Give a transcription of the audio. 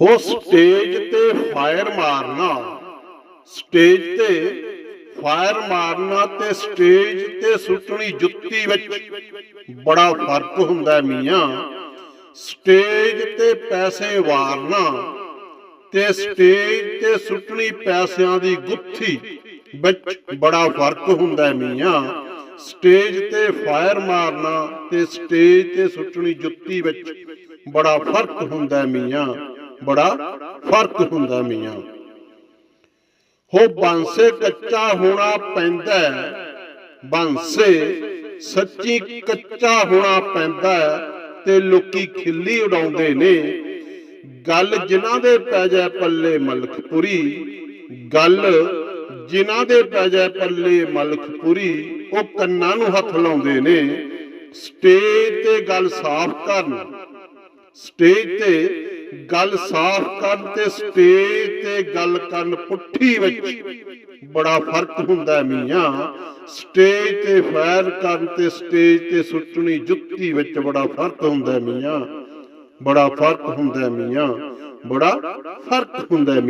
ਹੋ ਸਟੇਜ ਤੇ ਫਾਇਰ ਮਾਰਨਾ। ਸਟੇਜ ਤੇ ਫਾਇਰ ਮਾਰਨਾ ਤੇ ਸਟੇਜ ਤੇ ਸੁੱਟਣੀ ਜੁੱਤੀ ਵਿੱਚ ਬੜਾ ਫ਼ਰਕ ਹੁੰਦਾ ਮੀਆਂ। ਸਟੇਜ ਤੇ ਪੈਸੇ ਵਾਰਨਾ ਤੇ ਸਟੇਜ ਤੇ ਸੁੱਟਣੀ ਪੈਸਿਆਂ ਦੀ ਗੁੱਥੀ ਵਿੱਚ ਬੜਾ ਫ਼ਰਕ ਹੁੰਦਾ ਮੀਆਂ। ਸਟੇਜ ਤੇ ਫਾਇਰ ਮਾਰਨਾ ਤੇ ਸਟੇਜ ਤੇ ਸੁੱਟਣੀ ਜੁੱਤੀ ਵਿੱਚ ਬੜਾ ਫ਼ਰਕ ਹੁੰਦਾ ਮੀਆਂ। ਬੜਾ ਫ਼ਰਕ ਹੁੰਦਾ ਮੀਆਂ। ਹੋ ਬਾਂਸੇ ਕੱਚਾ ਹੋਣਾ ਪੈਂਦਾ ਬਾਂਸੇ ਸੱਚੀ ਕੱਚਾ ਹੋਣਾ ਪੈਂਦਾ ਤੇ ਲੋਕੀ ਖਿੱਲੀ ਉਡਾਉਂਦੇ ਨੇ। ਗੱਲ ਜਿਨ੍ਹਾਂ ਦੇ ਪੈ ਜਾਏ ਪੱਲੇ ਮਲਕਪੁਰੀ, ਗੱਲ ਜਿਨ੍ਹਾਂ ਦੇ ਪੈ ਜਾਏ ਪੱਲੇ ਮਲਕਪੁਰੀ, ਉਹ ਕੰਨਾਂ ਨੂੰ ਹੱਥ ਲਾਉਂਦੇ ਨੇ। ਸਟੇਜ ਤੇ ਗੱਲ ਸਾਫ਼ ਕਰਨ, ਸਟੇਜ ਤੇ ਗੱਲ ਸਾਫ਼ ਕਰਨ ਤੇ ਸਟੇਜ ਤੇ ਗੱਲ ਕਰਨ ਪੁੱਠੀ ਵਿੱਚ ਬੜਾ ਫ਼ਰਕ ਹੁੰਦਾ ਮੀਆਂ। ਸਟੇਜ ਤੇ ਫਾਇਰ ਕਰਨ ਤੇ ਸਟੇਜ ਤੇ ਸੁੱਟਣੀ ਜੁੱਤੀ ਵਿੱਚ ਬੜਾ ਫ਼ਰਕ ਹੁੰਦਾ ਮੀਆਂ। ਬੜਾ ਫ਼ਰਕ ਹੁੰਦਾ ਮੀਆਂ। ਬੜਾ ਫ਼ਰਕ ਹੁੰਦਾ ਮੀਆਂ।